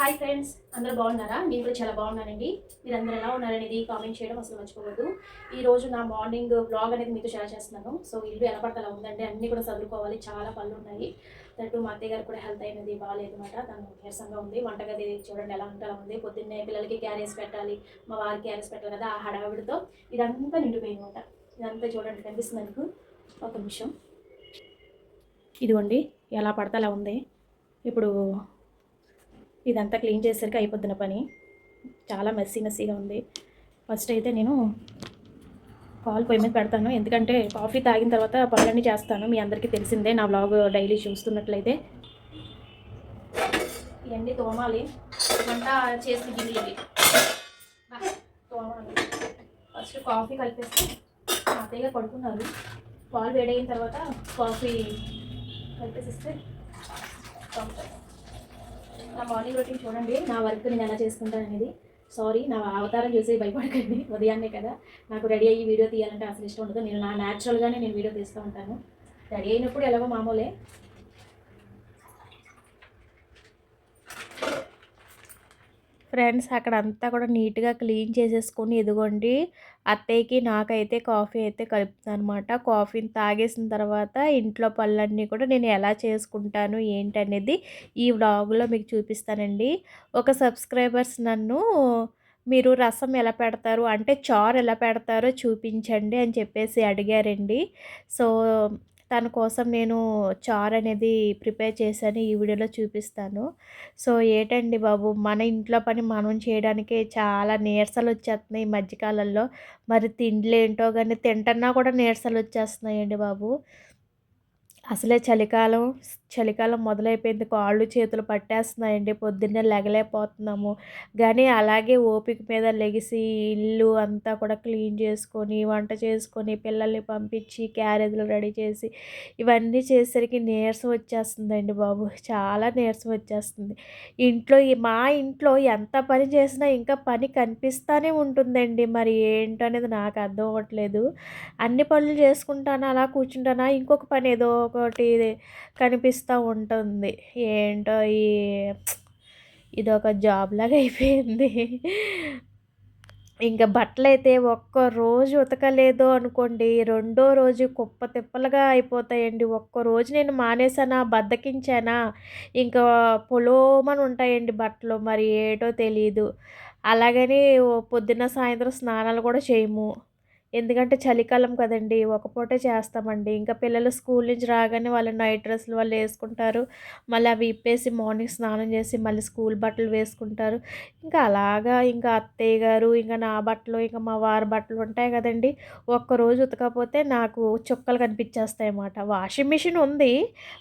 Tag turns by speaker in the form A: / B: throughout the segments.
A: Hi friends అందరూ బాగున్నారా? నేను కూడా చాలా బాగున్నానండి మీరు అందరు ఎలా ఉన్నారనేది కామెంట్ చేయడం అసలు మర్చిపోవద్దు. ఈ రోజు నా మార్నింగ్ బ్లాగ్ అనేది మీతో షేర్ చేస్తున్నాను. సో ఇల్లు ఎలా పడితే అలా ఉందండి అన్నీ కూడా చదువుకోవాలి. చాలా పనులు ఉన్నాయి. దట్టు మా అత్తయ్య గారు కూడా హెల్త్ అయినది బాగాలేదు అనమాట తను నీరసంగా ఉంది. వంటగది చూడండి ఎలా ఉంటే అలా ఉంది. పొద్దున్నే పిల్లలకి క్యారేజ్ పెట్టాలి. మా వారికి క్యారేజ్ పెట్టాలి కదా ఆ హడావిడితో ఇదంతా నిండిపోయింది అనమాట ఇదంతా చూడండి కనిపిస్తుంది మీకు? ఒక నిమిషం. ఇదిగోండి ఎలా పడితే అలా ఉంది. ఇప్పుడు ఇదంతా క్లీన్ చేసరికి అయిపోద్దిన పని. చాలా మెస్సీ మెస్సీగా ఉంది. ఫస్ట్ అయితే నేను పాలు పొయ్యి మీద పెడతాను. ఎందుకంటే కాఫీ తాగిన తర్వాత పనులన్నీ చేస్తాను. మీ అందరికీ తెలిసిందే నా బ్లాగ్ డైలీ చూస్తున్నట్లయితే. ఇవన్నీ తోమాలి. వంట చేసి గిన్నెలు ఇవి. తోమాలి. ఫస్ట్ కాఫీ కలిపేస్తే మా అత్తయ్య పడుకున్నారు. పాలు వేడైన తర్వాత కాఫీ కలిపేసిస్తే తాగుతారు. నా మార్నింగ్ రొటీన్ చూడండి. నా వర్క్ నేను ఎలా చేసుకుంటాను అనేది. సారీ నా అవతారం చూసి భయపడకండి. ఉదయాన్నే కదా. నాకు రెడీ అయ్యి వీడియో తీయాలంటే అసలు ఇష్టం ఉండదు. నేను నా న్యాచురల్గానే నేను వీడియో తీస్తూ ఉంటాను. రెడీ అయినప్పుడు ఎలాగో మామూలే. ఫ్రెండ్స్ అక్కడ అంతా కూడా నీట్గా క్లీన్ చేసేసుకొని ఎదుగోండి అత్తయ్యకి నాకైతే కాఫీ అయితే కలుపుతాను అనమాట కాఫీని తాగేసిన తర్వాత ఇంట్లో పనులన్నీ కూడా నేను ఎలా చేసుకుంటాను ఏంటనేది ఈ వ్లాగ్లో మీకు చూపిస్తానండి. ఒక సబ్స్క్రైబర్స్ నన్ను మీరు రసం ఎలా పెడతారు? అంటే చారు ఎలా పెడతారో చూపించండి అని చెప్పేసి అడిగారండి. సో తన కోసం నేను చారు అనేది ప్రిపేర్ చేశాను ఈ వీడియోలో చూపిస్తాను. సో ఏటండి బాబు మన ఇంట్లో పని మనం చేయడానికే చాలా నీరసాలు వచ్చేస్తున్నాయి ఈ మధ్యకాలంలో. మరి తిండ్లు ఏంటో కానీ తింటన్నా కూడా నీరసాలు వచ్చేస్తున్నాయండి బాబు. అసలే చలికాలం చలికాలం మొదలైపోయింది. కాళ్ళు చేతులు పట్టేస్తున్నాయండి. పొద్దున్నే లెగలేకపోతున్నాము. కానీ అలాగే ఓపిక మీద లెగిసి ఇల్లు అంతా కూడా క్లీన్ చేసుకొని వంట చేసుకొని పిల్లల్ని పంపించి క్యారేజ్లు రెడీ చేసి ఇవన్నీ చేసేసరికి నీరసం వచ్చేస్తుందండి బాబు. చాలా నీరసం వచ్చేస్తుంది. ఇంట్లో మా ఇంట్లో ఎంత పని చేసినా ఇంకా పని కనిపిస్తూనే ఉంటుందండి. మరి ఏంటో అనేది నాకు అర్థం అవ్వట్లేదు. అన్ని పనులు చేసుకుంటానా అలా కూర్చుంటానా? ఇంకొక పని ఏదో ఒకటి అనిపిస్తూ ఉంటుంది. ఏంటో ఈ ఇది ఒక జాబ్ లాగా అయిపోయింది. ఇంకా బట్టలు అయితే ఒక్క రోజు ఉతకలేదు అనుకోండి. రెండో రోజు కుప్ప తిప్పలుగా అయిపోతాయండి. ఒక్క రోజు నేను మానేసానా బద్దకించానా? ఇంకా పొలోమని ఉంటాయండి బట్టలు. మరి ఏటో తెలియదు అలాగని పొద్దున్న సాయంత్రం స్నానాలు కూడా చేయము. ఎందుకంటే చలికాలం కదండి ఒక పూటే చేస్తామండి. ఇంకా పిల్లలు స్కూల్ నుంచి రాగానే వాళ్ళ నైట్ డ్రెస్సులు వాళ్ళు వేసుకుంటారు. మళ్ళీ అవి ఇప్పేసి మార్నింగ్ స్నానం చేసి మళ్ళీ స్కూల్ బట్టలు వేసుకుంటారు. ఇంకా అలాగా ఇంకా అత్తయ్య గారు ఇంకా నా బట్టలు ఇంకా మా వారి బట్టలు ఉంటాయి కదండి. ఒక్కరోజు ఉతకపోతే నాకు చుక్కలు కనిపించేస్తాయి అన్నమాట. వాషింగ్ మిషన్ ఉంది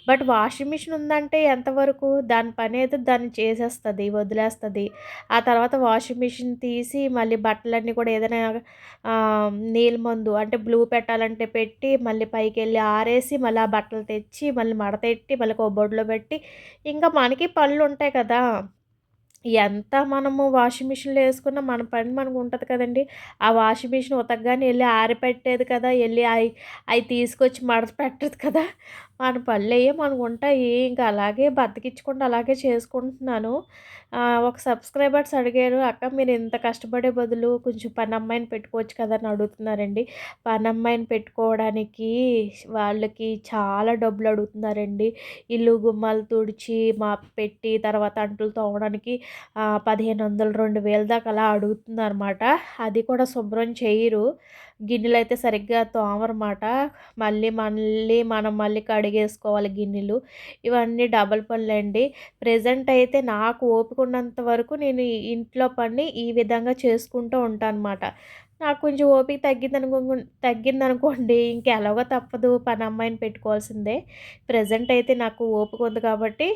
A: బట్ వాషింగ్ మిషన్ ఉందంటే ఎంతవరకు? దాని పని అయితే దాన్ని చేసేస్తుంది వదిలేస్తుంది. ఆ తర్వాత వాషింగ్ మిషన్ తీసి మళ్ళీ బట్టలన్నీ కూడా ఏదైనా నీళ్ళ మందు అంటే బ్లూ పెట్టాలంటే పెట్టి మళ్ళీ పైకి వెళ్ళి ఆరేసి మళ్ళీ ఆ బట్టలు తెచ్చి మళ్ళీ మడతెట్టి మళ్ళీ కొబ్బడిలో పెట్టి. ఇంకా మనకి పనులు ఉంటాయి కదా ఎంత మనము వాషింగ్ మిషన్లో వేసుకున్నా మన పని మనకు ఉంటుంది కదండి. ఆ వాషింగ్ మిషన్ ఉతకగానే వెళ్ళి ఆరిపెట్టేది కదా వెళ్ళి అవి అవి తీసుకొచ్చి మడత పెట్టదు కదా. మన పళ్ళు అయ్యే మనకు ఉంటాయి. ఇంకా అలాగే బతికించకుండా అలాగే చేసుకుంటున్నాను. ఒక సబ్స్క్రైబర్స్ అడిగారు అక్క మీరు ఇంత కష్టపడే బదులు కొంచెం పని అమ్మాయిని పెట్టుకోవచ్చు కదా అని అడుగుతున్నారండి. పని అమ్మాయిని పెట్టుకోవడానికి వాళ్ళకి చాలా డబ్బులు అడుగుతున్నారండి. ఇల్లు గుమ్మాలు తుడిచి మా పెట్టి తర్వాత అంటులు తోమడానికి పదిహేను వందలు రెండు వేల దాకా అలా అడుగుతుందన్నమాట. అది కూడా శుభ్రం చేయరు. గిన్నెలు అయితే సరిగ్గా తోమరమాట. మళ్ళీ మళ్ళీ మనం మళ్ళీ కడిగేసుకోవాలి గిన్నెలు. ఇవన్నీ డబల్ పనులండి. ప్రజెంట్ అయితే నాకు ఓపిక ఉన్నంత వరకు నేను ఇంట్లో పని ఈ విధంగా చేసుకుంటూ ఉంటాను అనమాట నాకు కొంచెం ఓపిక తగ్గిందనుకో తగ్గిందనుకోండి ఇంకెలాగో తప్పదు. పని అమ్మాయిని పెట్టుకోవాల్సిందే. ప్రజెంట్ అయితే నాకు ఓపిక ఉంది కాబట్టి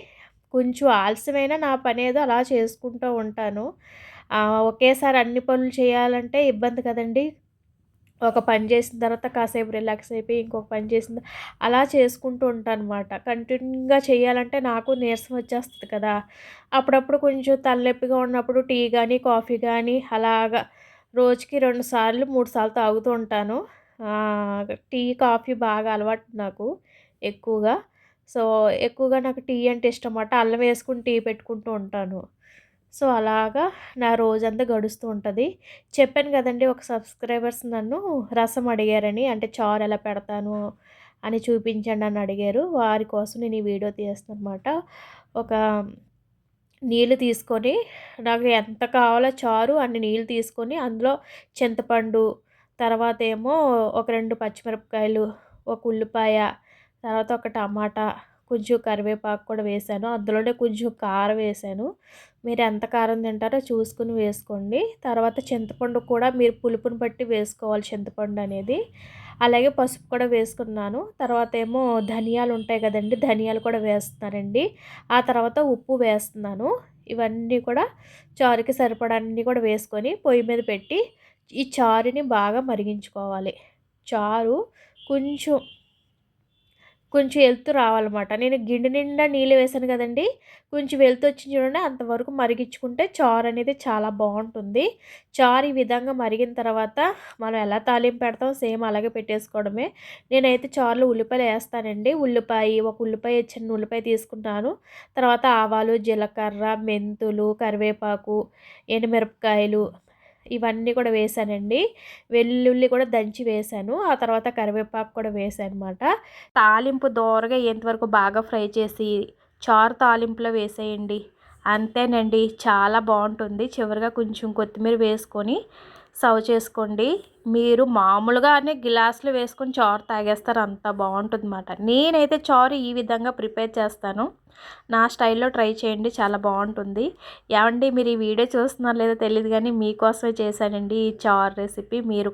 A: కొంచెం ఆలస్యమైన నా పని ఏదో అలా చేసుకుంటూ ఉంటాను. ఒకేసారి అన్ని పనులు చేయాలంటే ఇబ్బంది కదండి. ఒక పని చేసిన తర్వాత కాసేపు రిలాక్స్ అయిపోయి ఇంకొక పని చేసిన అలా చేసుకుంటూ ఉంటాను అనమాట కంటిన్యూగా చేయాలంటే నాకు నీరసం వచ్చేస్తుంది కదా. అప్పుడప్పుడు కొంచెం తలనొప్పిగా ఉన్నప్పుడు టీ కానీ కాఫీ కానీ అలాగా రోజుకి రెండు సార్లు మూడు సార్లు తాగుతూ ఉంటాను. టీ కాఫీ బాగా అలవాటు నాకు ఎక్కువగా. సో ఎక్కువగా నాకు టీ అంటే ఇష్టం అన్నమాట అల్లం వేసుకుని టీ పెట్టుకుంటూ ఉంటాను. సో అలాగా నా రోజంతా గడుస్తూ ఉంటుంది. చెప్పాను కదండి ఒక సబ్స్క్రైబర్స్ నన్ను రసం అడిగారని. అంటే చారు ఎలా పెడతాను అని చూపించండి అని అడిగారు. వారి కోసం నేను ఈ వీడియో తీస్తాను అనమాట ఒక నీళ్ళు తీసుకొని నాకు ఎంత కావాలో చారు అన్ని నీళ్ళు తీసుకొని అందులో చింతపండు తర్వాత ఏమో ఒక రెండు పచ్చిమిరపకాయలు ఒక ఉల్లిపాయ తర్వాత ఒక టమాటా కొంచెం కరివేపాకు కూడా వేసాను. అందులోనే కొంచెం కారం వేసాను. మీరు ఎంత కారం తింటారో చూసుకుని వేసుకోండి. తర్వాత చింతపండు కూడా మీరు పులుపుని బట్టి వేసుకోవాలి చింతపండు అనేది. అలాగే పసుపు కూడా వేసుకున్నాను. తర్వాత ఏమో ధనియాలు ఉంటాయి కదండి ధనియాలు కూడా వేస్తున్నానండి. ఆ తర్వాత ఉప్పు వేస్తున్నాను. ఇవన్నీ కూడా చారుకి సరిపడాన్ని కూడా వేసుకొని పొయ్యి మీద పెట్టి ఈ చారుని బాగా మరిగించుకోవాలి. చారు కొంచెం కొంచెం వెళ్తూ రావాలన్నమాట. నేను గిండి నిండా నీళ్ళు వేసాను కదండి కొంచెం వెళ్తూ వచ్చి చూడండి అంతవరకు మరిగించుకుంటే చారు అనేది చాలా బాగుంటుంది. చారు ఈ విధంగా మరిగిన తర్వాత మనం ఎలా తాలింపు పెడతాం సేమ్ అలాగే పెట్టేసుకోవడమే. నేనైతే చారులో ఉల్లిపాయలు వేస్తానండి. ఉల్లిపాయ ఒక ఉల్లిపాయ చిన్న ఉల్లిపాయ తీసుకుంటాను. తర్వాత ఆవాలు జీలకర్ర మెంతులు కరివేపాకు ఎండుమిరపకాయలు ఇవన్నీ కూడా వేసానండి. వెల్లుల్లి కూడా దంచి వేసాను. ఆ తర్వాత కరివేపాకు కూడా వేసాను అనమాట తాలింపు దోరగా ఎంతవరకు బాగా ఫ్రై చేసి చారు తాలింపులో వేసేయండి. అంతేనండి. చాలా బాగుంటుంది. చివరిగా కొంచెం కొత్తిమీర వేసుకొని సర్వ్ చేసుకోండి. మీరు మామూలుగానే గ్లాసులు వేసుకొని చారు తాగేస్తారు. అంత బాగుంటుంది అన్నమాట నేనైతే చారు ఈ విధంగా ప్రిపేర్ చేస్తాను. నా స్టైల్లో ట్రై చేయండి. చాలా బాగుంటుంది. ఏమండి మీరు ఈ వీడియో చూస్తున్నారో లేదో తెలియదు కానీ మీకోసమే చేశానండి ఈ చారు రెసిపీ. మీరు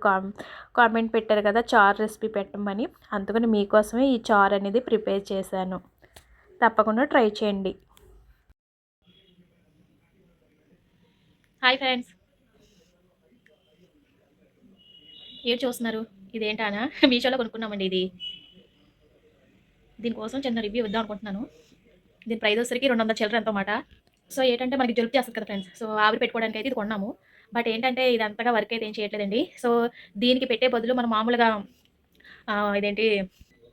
A: కామెంట్ పెట్టారు కదా చారు రెసిపీ పెట్టమని. అందుకని మీకోసమే ఈ చారు అనేది ప్రిపేర్ చేశాను. తప్పకుండా ట్రై చేయండి. Hi friends. ఏడు చూస్తున్నారు? ఇదేంటానా? మీషోలో కొనుక్కున్నామండి ఇది. దీనికోసం చిన్న రివ్యూ ఇద్దాం అనుకుంటున్నాను. దీని ప్రైస్ వచ్చరికి రెండు వందల చిల్లర అంతమాట సో ఏంటంటే మనకి జలుపు చేస్తుంది కదా ఫ్రెండ్స్ సో ఆవిరి పెట్టుకోవడానికి అయితే ఇది కొన్నాము. బట్ ఏంటంటే ఇది అంతగా వర్క్ అయితే ఏం చేయట్లేదండి. సో దీనికి పెట్టే బదులు మనం మామూలుగా ఇదేంటి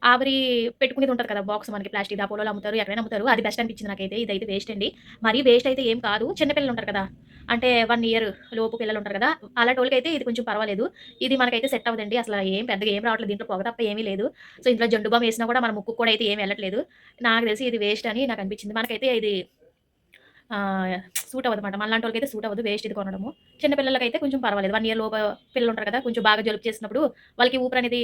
A: ఆవిరి పెట్టుకునేది ఉంటుంది కదా బాక్స్ మనకి ప్లాస్టిక్ దాపోలో అమ్ముతారు ఎక్కడైనా అమ్ముతారు. అది బెస్ట్ అనిపించింది నాకైతే. ఇదైతే వేస్ట్ అండి. మరీ వేస్ట్ అయితే ఏం కాదు. చిన్నపిల్లలు ఉంటారు కదా. అంటే వన్ ఇయర్ లోపు పిల్లలు ఉంటారు కదా అలాంటి వాళ్ళకి అయితే ఇది కొంచెం పర్వాలేదు. ఇది మనకైతే సెట్ అవ్వదండి. అసలు ఏం పెద్దగా ఏం రావట్లేదు. దీంట్లో పొగ తప్ప ఏమీ లేదు. సో ఇంట్లో జండు బామ్ వేసినా కూడా మన ముక్కు కూడా అయితే ఏం వెళ్ళట్లేదు. నాకు తెలిసి ఇది వేస్ట్ అని నాకు అనిపించింది. మనకైతే ఇది సూట్ అవ్వదు అనమాట మనలాంటి వాళ్ళకి అయితే సూట్ అవ్వదు. వేస్ట్ ఇది కొనడము. చిన్నపిల్లలకైతే కొంచెం పర్వాలేదు. వన్ ఇయర్ లోపు పిల్లలు ఉంటారు కదా కొంచెం బాగా జలుపు చేసినప్పుడు వాళ్ళకి ఊపిరి అనేది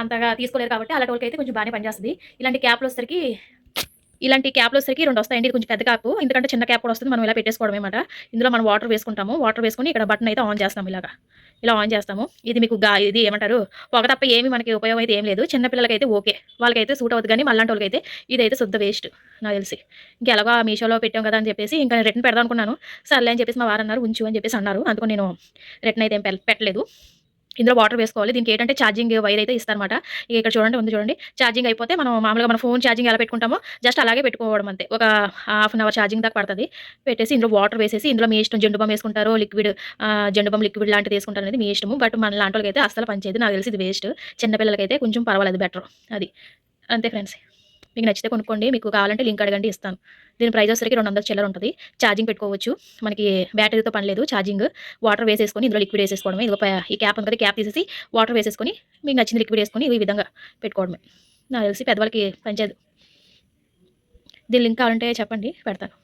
A: అంతగా తీసుకోలేరు కాబట్టి అలాంటి వాళ్ళకి అయితే కొంచెం బాగానే పనిచేస్తుంది. ఇలాంటి క్యాప్లు వచ్చేసరికి ఇలాంటి క్యాప్లు వచ్చేసరికి రెండు వస్తాయండి. ఇది కొంచెం పెద్ద క్యాప్ ఎందుకంటే చిన్న క్యాప్ కూడా వస్తుంది. మనం ఇలా పెట్టేసుకోవడం అనమాట ఇందులో మనం వాటర్ వేసుకుంటాము. వాటర్ వేసుకుని ఇక్కడ బటన్ అయితే ఆన్ చేస్తాము ఇలాగా. ఇలా ఆన్ చేస్తాము. ఇది మీకు గా ఇది ఏమంటారు? పొగ తప్ప ఏమి మనకి ఉపయోగం అయితే ఏం లేదు. చిన్నపిల్లలకి అయితే ఓకే వాళ్ళకైతే సూట్ అవుతుంది కానీ మళ్ళీ వాళ్ళకైతే ఇదైతే శుద్ధ వేస్ట్ నాకు తెలిసి. ఇంకెలాగా మీషోలో పెట్టాం కదా అని చెప్పేసి ఇంకా రిటర్న్ పెడదాం అనుకున్నాను. సర్లే అని చెప్పేసి మా వారు అన్నారు ఉంచు అని చెప్పేసి అన్నారు. అందుకు నేను రిటర్న్ అయితే ఏం పెట్టలేదు. ఇందులో వాటర్ వేసుకోవాలి. దీనికి ఏంటంటే ఛార్జింగ్ వైర్ అయితే ఇస్తారనమాట ఇక్కడ చూడండి ఉంది చూడండి. ఛార్జింగ్ అయిపోతే మనం మామూలుగా మన ఫోన్ ఛార్జింగ్ ఎలా పెట్టుకుంటామో జస్ట్ అలాగే పెట్టుకోవడం అంతే. ఒక హాఫ్ అన్ అవర్ ఛార్జింగ్ దాకా పడుతుంది. పెట్టేసి ఇందులో వాటర్ వేసేసి ఇందులో మీ ఇష్టం జెండుబం వేసుకుంటారో లిక్విడ్ జెండుబం లిక్విడ్ లాంటిది వేసుకుంటారు అనేది మీ ఇష్టము. బట్ మన లాంటి వాళ్ళకి అయితే అస్సలు పనిచేయదు నాకు తెలిసి ఇది వేస్ట్ చిన్నపిల్లలకైతే కొంచెం పర్వాలేదు బెటర్ అది. అంతే ఫ్రెండ్స్ మీకు నచ్చితే కొనుక్కోండి. మీకు కావాలంటే లింక్ అడగండి ఇస్తాను. దీని ప్రైస్ వచ్చేసరికి రెండు వందల చిల్లర ఉంటుంది. ఛార్జింగ్ పెట్టుకోవచ్చు. మనకి బ్యాటరీతో పని లేదు. ఛార్జింగ్ వాటర్ వేసేసుకొని ఇందులో లిక్విడ్ వేసేసుకోవడమే. ఇది ఈ క్యాప్ ఉంది క్యాప్ తీసేసి వాటర్ వేసేసుకొని మీకు నచ్చిన లిక్విడ్ వేసుకొని ఈ విధంగా పెట్టుకోవడమే. నాకు తెలిసి పెద్దవాళ్ళకి పనిచేయదు. దీని లింక్ కావాలంటే చెప్పండి పెడతాను.